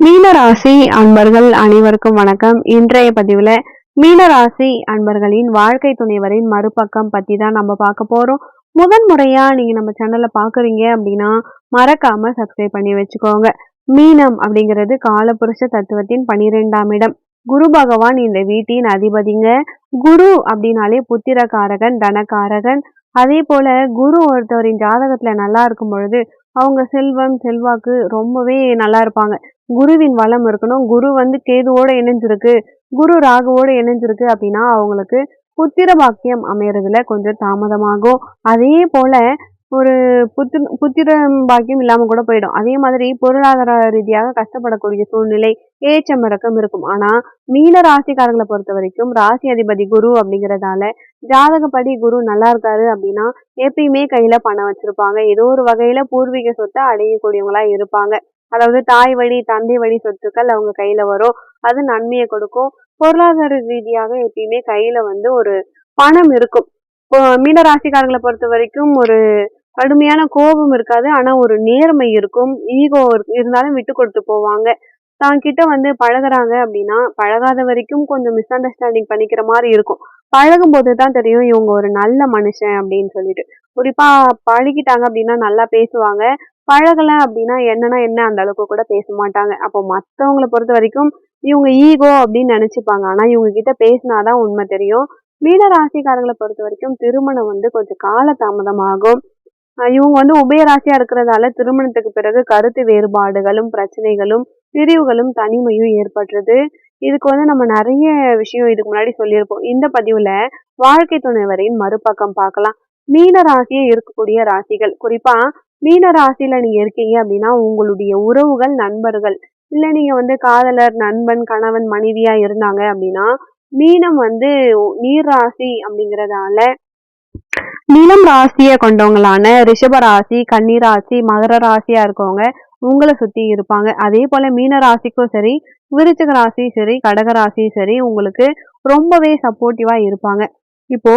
மீனராசி அன்பர்கள் அனைவருக்கும் வணக்கம். இன்றைய பதிவுல மீனராசி அன்பர்களின் வாழ்க்கை துணைவரின் மறுபக்கம் பத்தி தான் நம்ம பார்க்க போறோம். முதன் முறையா நீங்க நம்ம சேனலை பாக்குறீங்க அப்படின்னா மறக்காம சப்ஸ்கிரைப் பண்ணி வச்சுக்கோங்க. மீனம் அப்படிங்கிறது காலபுருஷ தத்துவத்தின் பனிரெண்டாம் இடம். குரு பகவான் இந்த வீட்டின் அதிபதிங்க. குரு அப்படின்னாலே புத்திரகாரகன் தனகாரகன் அதே போல குரு ஒருத்தவரின் ஜாதகத்துல நல்லா இருக்கும் பொழுது அவங்க செல்வம் செல்வாக்கு ரொம்பவே நல்லா இருப்பாங்க. குருவின் வளம் இருக்கணும். குரு வந்து கேதுவோட இணைஞ்சிருக்கு. குரு ராகுவோட இணைஞ்சிருக்கு அப்படின்னா அவங்களுக்கு புத்திர பாக்கியம் அமையறதுல கொஞ்சம் தாமதமாகும். அதே போல ஒரு புத்து புத்திரம் பாக்கியம் இல்லாம கூட போயிடும். அதே மாதிரி பொருளாதார ரீதியாக கஷ்டப்படக்கூடிய சூழ்நிலை ஏற்றம் இறக்கம் இருக்கும். ஆனா மீன ராசிக்காரங்களை பொறுத்த வரைக்கும் ராசி அதிபதி குரு அப்படிங்கறதால ஜாதகப்படி குரு நல்லா இருக்காரு அப்படின்னா எப்பயுமே கையில பணம் வச்சிருப்பாங்க. ஏதோ ஒரு வகையில பூர்வீக சொத்தை அடையக்கூடியவங்களா இருப்பாங்க. அதாவது தாய் வழி தந்தை வழி சொத்துக்கள் அவங்க கையில வரும். அது நன்மையை கொடுக்கும். பொருளாதார ரீதியாக எப்பயுமே கையில வந்து ஒரு பணம் இருக்கும். இப்போ மீனராசிக்காரங்களை பொறுத்த வரைக்கும் ஒரு கடுமையான கோபம் இருக்காது ஆனா ஒரு நேர்மை இருக்கும். ஈகோ இருந்தாலும் விட்டு கொடுத்து போவாங்க. தான் கிட்ட வந்து பழகுறாங்க அப்படின்னா பழகாத வரைக்கும் கொஞ்சம் மிஸ் அண்டர்ஸ்டாண்டிங் பண்ணிக்கிற மாதிரி இருக்கும். பழகும் போது தான் தெரியும் இவங்க ஒரு நல்ல மனுஷன் அப்படின்னு சொல்லிட்டு. குறிப்பா பழகிட்டாங்க அப்படின்னா நல்லா பேசுவாங்க. பழகல அப்படின்னா என்னன்னா என்ன அந்த அளவுக்கு கூட பேச மாட்டாங்க. அப்போ மற்றவங்களை பொறுத்த வரைக்கும் இவங்க ஈகோ அப்படின்னு நினைச்சுப்பாங்க. ஆனா இவங்க கிட்ட பேசினாதான் உண்மை தெரியும். மீன ராசிக்காரங்களை பொறுத்த வரைக்கும் திருமணம் வந்து கொஞ்சம் கால தாமதமாகும் இவங்க வந்து உபயராசியா இருக்கிறதால திருமணத்துக்கு பிறகு கருத்து வேறுபாடுகளும் பிரச்சனைகளும் பிரிவுகளும் தனிமையும் ஏற்படுறது. இதுக்கு வந்து நம்ம நிறைய விஷயம் இதுக்கு முன்னாடி சொல்லியிருப்போம். இந்த பதிவுல வாழ்க்கை துணைவரின் மறுபக்கம் பார்க்கலாம். மீன ராசியே இருக்கக்கூடிய ராசிகள். குறிப்பா மீன ராசியில நீங்க இருக்கீங்க அப்படின்னா உங்களுடைய உறவுகள் நண்பர்கள். இல்ல நீங்க வந்து காதலர் நண்பன் கணவன் மனைவியா இருந்தாங்க அப்படின்னா மீனம் வந்து நீர் ராசி அப்படிங்கறதால நிலம் ராசியை கொண்டவங்களான ரிஷப ராசி கன்னிராசி மகர ராசியா இருக்கவங்க உங்களை சுத்தி இருப்பாங்க. அதே போல மீன ராசிக்கும் சரி விருச்சிக ராசி சரி கடக ராசியும் சரி உங்களுக்கு ரொம்பவே சப்போர்ட்டிவா இருப்பாங்க. இப்போ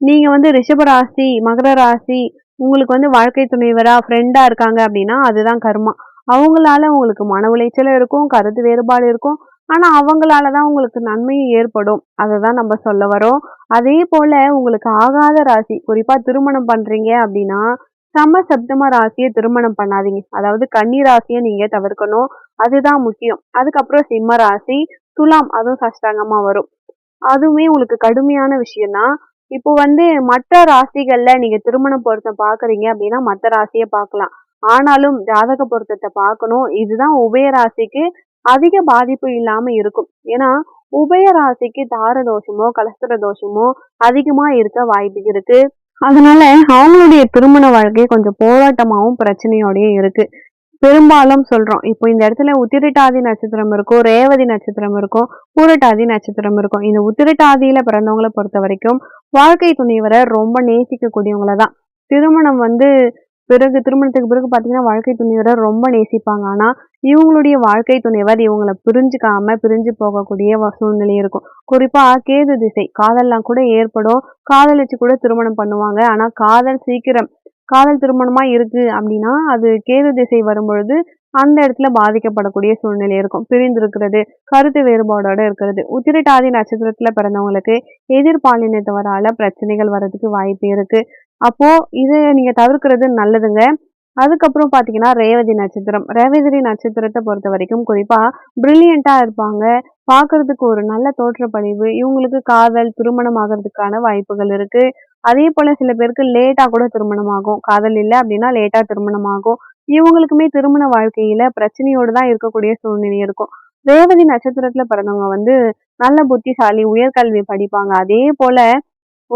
நீங்க வந்து ரிஷப ராசி மகர ராசி உங்களுக்கு வந்து வாழ்க்கை துணைவரா ஃப்ரெண்டா இருக்காங்க அப்படின்னா அதுதான் கர்மா. அவங்களால உங்களுக்கு மன உளைச்சல் இருக்கும் கருத்து வேறுபாடு இருக்கும். ஆனா அவங்களாலதான் உங்களுக்கு நன்மையும் ஏற்படும். அதை தான் நம்ம சொல்ல வரோம். அதே போல உங்களுக்கு ஆகாத ராசி குறிப்பா திருமணம் பண்றீங்க அப்படின்னா சம சப்தம ராசியை திருமணம் பண்ணாதீங்க. அதாவது கன்னி ராசியை நீங்க தவிர்க்கணும். அதுதான் முக்கியம். அதுக்கப்புறம் சிம்ம ராசி துலாம் அதுவும் சஷ்டாங்கமா வரும். அதுவுமே உங்களுக்கு கடுமையான விஷயம்தான். இப்போ வந்து மற்ற ராசிகள்ல நீங்க திருமண பொருத்தம் பாக்குறீங்க அப்படின்னா மற்ற ராசியை பார்க்கலாம். ஆனாலும் ஜாதக பொருத்தத்தை பார்க்கணும். இதுதான் உபய ராசிக்கு அதிக பாதிப்பு இல்லாம இருக்கும். ஏன்னா உபய ராசிக்கு தார தோஷமோ கலஸ்திர தோஷமோ அதிகமா இருக்க வாய்ப்பு இருக்கு. அதனால அவங்களுடைய திருமண வாழ்க்கை கொஞ்சம் போராட்டமாவும் பிரச்சனையோடயும் இருக்கு. பெரும்பாலும் சொல்றோம் இப்போ இந்த இடத்துல உத்திரட்டாதி நட்சத்திரம் இருக்கும் ரேவதி நட்சத்திரம் இருக்கும் பூரட்டாதி நட்சத்திரம் இருக்கும். இந்த உத்திரட்டாதியில பிறந்தவங்களை பொறுத்த வரைக்கும் வாழ்க்கை துணைவரை ரொம்ப நேசிக்கக்கூடியவங்கள தான் திருமணம் வந்து பிறகு திருமணத்துக்கு பிறகு பார்த்தீங்கன்னா வாழ்க்கை துணைவரை ரொம்ப நேசிப்பாங்க. ஆனால் இவங்களுடைய வாழ்க்கை துணைவர் இவங்களை பிரிஞ்சுக்காம பிரிஞ்சு போகக்கூடிய சூழ்நிலை இருக்கும். குறிப்பா கேது திசை. காதல்லாம் கூட ஏற்படும். காதலிச்சு கூட திருமணம் பண்ணுவாங்க. ஆனால் காதல் சீக்கிரம் காதல் திருமணமா இருக்கு அப்படின்னா அது கேது திசை வரும்பொழுது அந்த இடத்துல பாதிக்கப்படக்கூடிய சூழ்நிலை இருக்கும். பிரிந்திருக்கிறது கருத்து வேறுபாடோட இருக்கிறது. உத்திரட்டாதி நட்சத்திரத்துல பிறந்தவங்களுக்கு எதிர்பாலினத்தவரால பிரச்சனைகள் வர்றதுக்கு வாய்ப்பு இருக்கு. அப்போ இதை நீங்க தவிர்க்கிறது நல்லதுங்க. அதுக்கப்புறம் பார்த்தீங்கன்னா ரேவதி நட்சத்திரம். ரேவதி நட்சத்திரத்தை பொறுத்த வரைக்கும் குறிப்பாக பிரில்லியண்டா இருப்பாங்க. பார்க்கறதுக்கு ஒரு நல்ல தோற்றப்படிவு இவங்களுக்கு காதல் திருமணம் ஆகிறதுக்கான வாய்ப்புகள் இருக்குது அதே போல் சில பேருக்கு லேட்டாக கூட திருமணம் ஆகும். காதல் இல்லை அப்படின்னா லேட்டாக திருமணம் ஆகும். இவங்களுக்குமே திருமண வாழ்க்கையில் பிரச்சனையோடு தான் இருக்கக்கூடிய சூழ்நிலை இருக்கும். ரேவதி நட்சத்திரத்தில் பிறந்தவங்க வந்து நல்ல புத்திசாலி உயர்கல்வி படிப்பாங்க. அதே போல்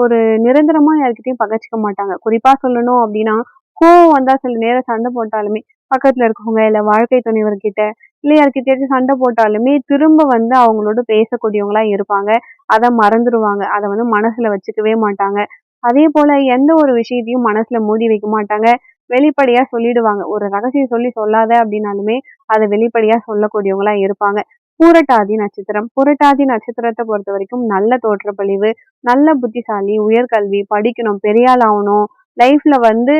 ஒரு நிரந்தரமா யாருக்கிட்டையும் பகச்சிக்க மாட்டாங்க. குறிப்பா சொல்லணும் அப்படின்னா கோவம் வந்தா சில நேரம் சண்டை போட்டாலுமே பக்கத்துல இருக்கவங்க இல்ல வாழ்க்கை துணைவர்கிட்ட இல்ல யார்கிட்டயாச்சும் சண்டை போட்டாலுமே திரும்ப வந்து அவங்களோட பேசக்கூடியவங்களா இருப்பாங்க. அதை மறந்துடுவாங்க அதை வந்து மனசுல வச்சுக்கவே மாட்டாங்க. அதே போல எந்த ஒரு விஷயத்தையும் மனசுல மூடி வைக்க மாட்டாங்க. வெளிப்படையா சொல்லிடுவாங்க. ஒரு ரகசியம் சொல்லி சொல்லாத அப்படின்னாலுமே அதை வெளிப்படையா சொல்லக்கூடியவங்களா இருப்பாங்க. பூரட்டாதி நட்சத்திரம் புரட்டாதி நட்சத்திரத்தை பொறுத்த வரைக்கும் நல்ல தோற்றப்பழிவு நல்ல புத்திசாலி உயர்கல்வி படிக்கணும் பெரியாள் ஆகணும் லைஃப்ல வந்து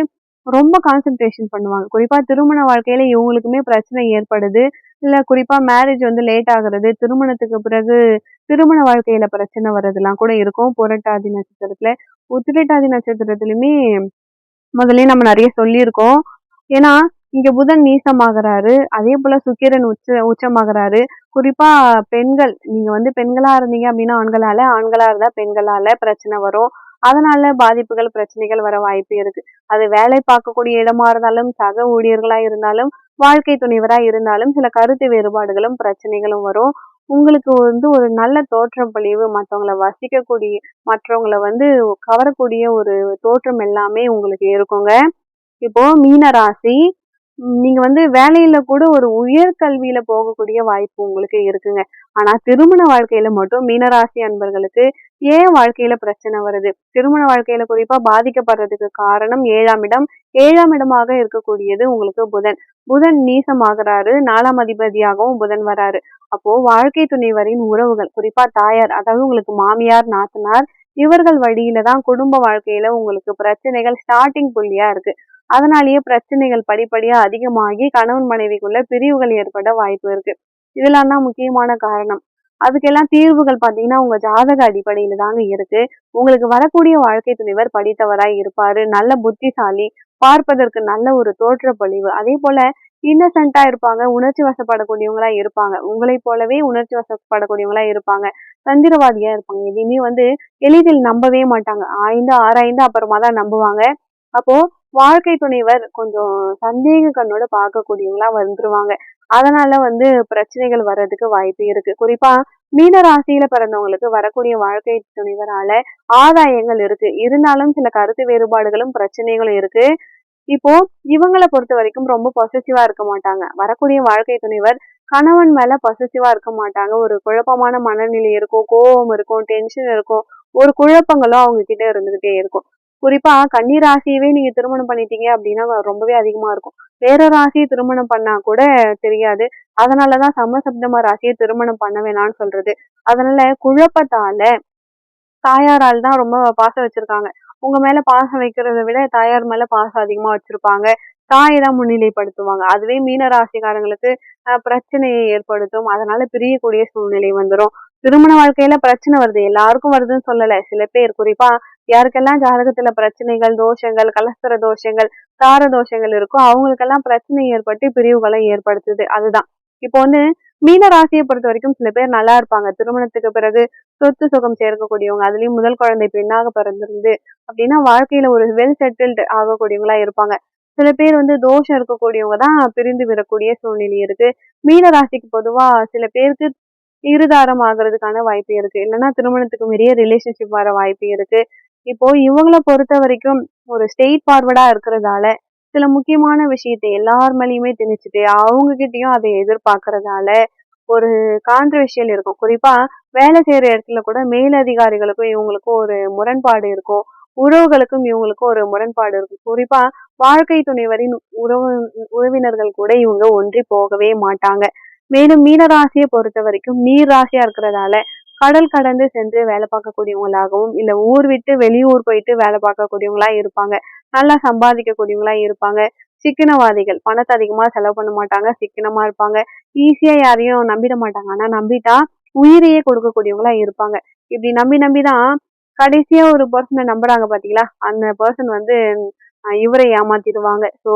ரொம்ப கான்சென்ட்ரேஷன் பண்ணுவாங்க குறிப்பா திருமண வாழ்க்கையில இவங்களுக்குமே பிரச்சனை ஏற்படுது இல்ல குறிப்பா மேரேஜ் வந்து லேட் ஆகுறது, திருமணத்துக்கு பிறகு திருமண வாழ்க்கையில பிரச்சனை வர்றதெல்லாம் கூட இருக்கும். புரட்டாதி நட்சத்திரத்துல. உத்திரட்டாதி நட்சத்திரத்துலயுமே முதல்ல நம்ம நிறைய சொல்லியிருக்கோம். ஏன்னா, இங்க புதன் நீசமாகிறாரு அதே போல சுக்கிரன் உச்ச உச்சமாகிறாரு குறிப்பா பெண்கள், நீங்க வந்து பெண்களா இருந்தீங்க அப்படின்னா ஆண்களால, ஆண்களா இருந்தா பெண்களால பிரச்சனை வரும். அதனால பாதிப்புகள், பிரச்சனைகள் வர வாய்ப்பு இருக்கு. அது வேலை பார்க்கக்கூடிய இடமா இருந்தாலும், சக ஊழியர்களா இருந்தாலும், வாழ்க்கை துணைவரா இருந்தாலும் சில கருத்து வேறுபாடுகளும், பிரச்சனைகளும் வரும். உங்களுக்கு வந்து ஒரு நல்ல தோற்றம் பழிவு மற்றவங்களை வசிக்கக்கூடிய மற்றவங்களை வந்து கவரக்கூடிய ஒரு தோற்றம் எல்லாமே உங்களுக்கு இருக்குங்க. இப்போ மீன ராசி, நீங்க வந்து வேலையில கூட ஒரு உயர்கல்வியில போகக்கூடிய வாய்ப்பு உங்களுக்கு இருக்குங்க. ஆனா திருமண வாழ்க்கையில மட்டும் மீனராசி அன்பர்களுக்கு ஏன் வாழ்க்கையில பிரச்சனை வருது? திருமண வாழ்க்கையில குறிப்பா பாதிக்கப்படுறதுக்கு காரணம் ஏழாம் இடம். ஏழாம் இடமாக இருக்கக்கூடியது உங்களுக்கு புதன். புதன் நீசமாகிறாரு நாலாம் அதிபதியாகவும் புதன் வராரு. அப்போ வாழ்க்கை துணைவரின் உறவுகள், குறிப்பா தாயார், அதாவது உங்களுக்கு மாமியார், நாத்தனார் இவர்கள் வழியில தான் குடும்ப வாழ்க்கையில உங்களுக்கு பிரச்சனைகள் ஸ்டார்டிங் புள்ளியா இருக்கு. அதனாலேயே பிரச்சனைகள் படிப்படியா அதிகமாகி கணவன் மனைவிக்குள்ள பிரிவுகள் ஏற்பட வாய்ப்பு இருக்கு. இதெல்லாம் தான் முக்கியமான காரணம். அதுக்கெல்லாம் தீர்வுகள் பார்த்தீங்கன்னா, உங்க ஜாதக அடிப்படையில தாங்க இருக்கு. உங்களுக்கு வரக்கூடிய வாழ்க்கை துணைவர் படித்தவராய் இருப்பாரு. நல்ல புத்திசாலி, பார்ப்பதற்கு நல்ல ஒரு தோற்ற பொழிவு அதே போல இன்னசென்ட்டா இருப்பாங்க. உணர்ச்சி வசப்படக்கூடியவங்களா இருப்பாங்க. உங்களைப் போலவே உணர்ச்சி வசப்படக்கூடியவங்களா இருப்பாங்க. தந்திரவாதியா இருப்பாங்க. எதையுமே வந்து எளிதில் நம்பவே மாட்டாங்க. ஆய்ந்து, ஆராய்ந்து அப்புறமா தான் நம்புவாங்க. அப்போ வாழ்க்கை துணைவர் கொஞ்சம் சந்தேக கண்ணோட பார்க்கக்கூடியவங்களா வந்துருவாங்க. அதனால வந்து பிரச்சனைகள் வர்றதுக்கு வாய்ப்பு இருக்கு. குறிப்பா மீன ராசியில பிறந்தவங்களுக்கு வரக்கூடிய வாழ்க்கை துணைவரால ஆதாயங்கள் இருக்கு. இருந்தாலும் சில கருத்து வேறுபாடுகளும், பிரச்சனைகளும் இருக்கு. இப்போ இவங்களை பொறுத்த வரைக்கும் ரொம்ப பொசெசிவா இருக்க மாட்டாங்க. வரக்கூடிய வாழ்க்கை துணைவர் கணவன் மேல பொசெசிவா இருக்க மாட்டாங்க. ஒரு குழப்பமான மனநிலை இருக்கும், கோவம் இருக்கும், டென்ஷன் இருக்கும். ஒரு குழப்பங்களும் அவங்க கிட்ட இருந்துகிட்டே இருக்கும். குறிப்பா கன்னி ராசியவே நீங்க திருமணம் பண்ணிட்டீங்க அப்படின்னா ரொம்பவே அதிகமா இருக்கும். வேற ராசியை திருமணம் பண்ணா கூட தெரியாது. அதனாலதான் தான் சமசப்தம திருமணம் பண்ண வேணாம்னு சொல்றது. அதனால குழப்பத்தால தாயாரால் தான் ரொம்ப பாசம் வச்சிருக்காங்க. உங்க மேல பாசம் வைக்கிறத விட தாயார் மேல பாசம் அதிகமா வச்சிருப்பாங்க. தாயை தான் முன்னிலைப்படுத்துவாங்க. அதுவே மீன ராசிக்காரங்களுக்கு பிரச்சனையை ஏற்படுத்தும். அதனால பிரியக்கூடிய சூழ்நிலை வந்துடும் திருமண வாழ்க்கையில பிரச்சனை வருது. எல்லாருக்கும் வருதுன்னு சொல்லல. சில பேர் குறிப்பா யாருக்கெல்லாம் ஜாதகத்துல பிரச்சனைகள், தோஷங்கள், கலஸ்தர தோஷங்கள், தார தோஷங்கள் இருக்கோ அவங்களுக்கெல்லாம் பிரச்சனை ஏற்பட்டு பிரிவுகளை ஏற்படுத்துது. அதுதான். இப்போ வந்து மீன பொறுத்த வரைக்கும் சில பேர் நல்லா இருப்பாங்க. திருமணத்துக்கு பிறகு சொத்து சுகம் சேர்க்கக்கூடியவங்க. அதுலயும் முதல் குழந்தை பெண்ணாக பிறந்திருந்து அப்படின்னா வாழ்க்கையில ஒரு வெல் செட்டில்டு ஆகக்கூடியவங்களா இருப்பாங்க. சில பேர் வந்து தோஷம் இருக்கக்கூடியவங்க தான் பிரிந்து விடக்கூடிய சூழ்நிலை இருக்கு. மீன ராசிக்கு பொதுவா சில பேருக்கு இருதாரம் ஆகுறதுக்கான வாய்ப்பு இருக்கு. இல்லைன்னா திருமணத்துக்கு மீறிய ரிலேஷன்ஷிப் வர வாய்ப்பு இருக்கு. இப்போ பொறுத்த வரைக்கும் ஒரு ஸ்டேட் ஃபார்வர்டா இருக்கிறதால, சில முக்கியமான விஷயத்தை எல்லார் மேலேயுமே திணிச்சுட்டு, அவங்க கிட்டயும் அதை எதிர்பார்க்கறதால, ஒரு கான்ட்ரவர்ஷியல் இருக்கும். குறிப்பா வேலை செய்யற இடத்துல கூட மேலதிகாரிகளுக்கும் இவங்களுக்கும் ஒரு முரண்பாடு இருக்கும். உறவுகளுக்கும் இவங்களுக்கும் ஒரு முரண்பாடு இருக்கும். குறிப்பா வாழ்க்கை துணைவரின் உறவு உறவினர்கள் கூட இவங்க ஒன்றி போகவே மாட்டாங்க. மேலும் மீன பொறுத்த வரைக்கும் நீர் ராசியா இருக்கிறதால, கடல் கடந்து சென்று வேலை பார்க்கக்கூடியவங்களாகவும், இல்ல ஊர் விட்டு வெளியூர் போயிட்டு வேலை பார்க்கக்கூடியவங்களா இருப்பாங்க. நல்லா சம்பாதிக்கக்கூடியவங்களா இருப்பாங்க. சிக்கனவாதிகள். பணத்தை அதிகமா செலவு பண்ண மாட்டாங்க. சிக்கனமா இருப்பாங்க. ஈஸியா யாரையும் நம்பிட மாட்டாங்க. ஆனா நம்பிட்டா உயிரையே கொடுக்கக்கூடியவங்களா இருப்பாங்க. இப்படி நம்பி நம்பி தான் கடைசியா ஒரு பர்சனை நம்புறாங்க பார்த்தீங்களா? அந்த பர்சன் வந்து இவரை ஏமாத்திடுவாங்க. ஸோ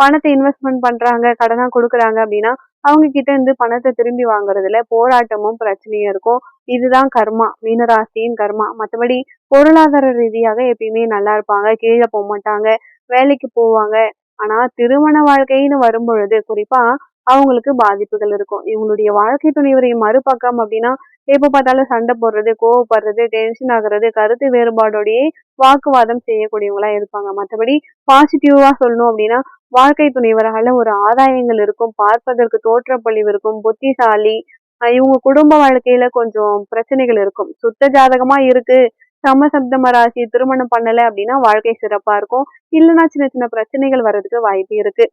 பணத்தை இன்வெஸ்ட்மெண்ட் பண்றாங்க, கடனா கொடுக்குறாங்க அப்படின்னா அவங்க கிட்ட இருந்து பணத்தை திரும்பி வாங்குறதுல போராட்டமும், பிரச்சனையும் இருக்கும். இதுதான் கர்மா. மீனராசியின் கர்மா. மற்றபடி பொருளாதார ரீதியாக எப்பயுமே நல்லா இருப்பாங்க. கீழே போக மாட்டாங்க வேலைக்கு போவாங்க. ஆனா திருமண வாழ்க்கைன்னு வரும்பொழுது குறிப்பா அவங்களுக்கு பாதிப்புகள் இருக்கும். இவங்களுடைய வாழ்க்கை துணைவரின் மறுபக்கம் அப்படின்னா எப்ப பார்த்தாலும் சண்டை போடுறது, கோவப்படுறது, டென்ஷன் ஆகுறது, கருத்து வேறுபாடோடையே வாக்குவாதம் செய்யக்கூடியவங்களா இருப்பாங்க. மற்றபடி பாசிட்டிவா சொல்லணும் அப்படின்னா வாழ்க்கை துணைவரால ஒரு ஆதாயங்கள் இருக்கும். பார்ப்பதற்கு தோற்றப்பொழிவு இருக்கும். புத்திசாலி. இவங்க குடும்ப வாழ்க்கையில கொஞ்சம் பிரச்சனைகள் இருக்கும். சுத்த ஜாதகமா இருக்கு. சமசப்தம ராசி திருமணம் பண்ணல அப்படின்னா வாழ்க்கை சிறப்பா இருக்கும். இல்லைன்னா சின்ன சின்ன பிரச்சனைகள் வர்றதுக்கு வாய்ப்பு இருக்கு.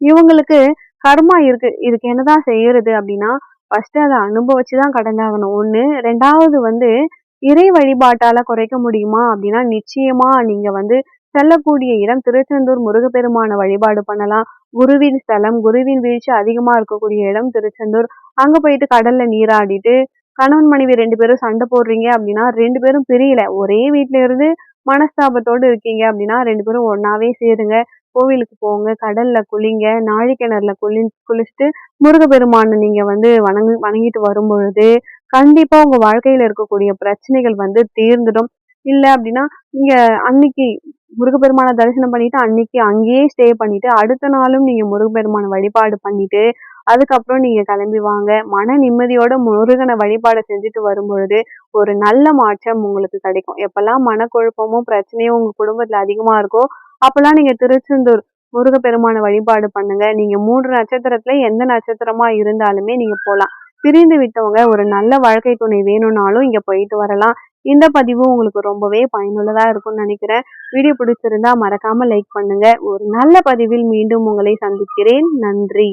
இவங்களுக்கு கர்மா இருக்கு. இதுக்கு என்னதான் செய்யறது அப்படின்னா ஃபர்ஸ்ட் அதை அனுபவிச்சுதான் கடந்தாகணும். 1 2வது வந்து இறை வழிபாட்டால குறைக்க முடியுமா அப்படின்னா நிச்சயமா நீங்க வந்து செல்லக்கூடிய இடம் திருச்செந்தூர் முருகப்பெருமான வழிபாடு பண்ணலாம். குருவின் ஸ்தலம் குருவின் வீழ்ச்சி அதிகமா இருக்கக்கூடிய இடம் திருச்செந்தூர். அங்க போயிட்டு கடல்ல நீராடிட்டு கணவன் மனைவி ரெண்டு பேரும் சண்டை போடுறீங்க அப்படின்னா ரெண்டு பேரும் பிரியல. ஒரே வீட்டுல இருந்து மனஸ்தாபத்தோடு இருக்கீங்க அப்படின்னா ரெண்டு பேரும் ஒன்னாவே சேருங்க. கோவிலுக்கு போங்க கடல்ல குளிங்க நாழிக்கிணறுல குளி குளிச்சுட்டு முருகப்பெருமானை நீங்க வந்து வணங்கு வணங்கிட்டு வரும் பொழுது கண்டிப்பா உங்க வாழ்க்கையில இருக்கக்கூடிய பிரச்சனைகள் வந்து தீர்ந்துடும். இல்ல அப்படின்னா நீங்க அன்னைக்கு முருகப்பெருமான தரிசனம் பண்ணிட்டு அன்னைக்கு அங்கேயே ஸ்டே பண்ணிட்டு அடுத்த நாளும் நீங்க முருகப்பெருமான வழிபாடு பண்ணிட்டு அதுக்கப்புறம் நீங்க கிளம்பி வாங்க. மன நிம்மதியோட முருகனை வழிபாடு செஞ்சுட்டு வரும்பொழுது ஒரு நல்ல மாற்றம் உங்களுக்கு கிடைக்கும். எப்பெல்லாம் மனக்குழப்பமும் பிரச்சனையும் உங்க குடும்பத்துல அதிகமா இருக்கோ அப்பெல்லாம் நீங்க திருச்செந்தூர் முருகப்பெருமான வழிபாடு பண்ணுங்க. நீங்க மூன்று நட்சத்திரத்துல எந்த நட்சத்திரமா இருந்தாலுமே நீங்க போகலாம் பிரிந்து விட்டவங்க ஒரு நல்ல வாழ்க்கை துணை வேணும்னாலும் இங்க போயிட்டு வரலாம். இந்த பதிவு உங்களுக்கு ரொம்பவே பயனுள்ளதா இருக்கும்னு நினைக்கிறேன். வீடியோ பிடிச்சிருந்தா மறக்காம லைக் பண்ணுங்க. ஒரு நல்ல பதிவில் மீண்டும் உங்களை சந்திக்கிறேன். நன்றி.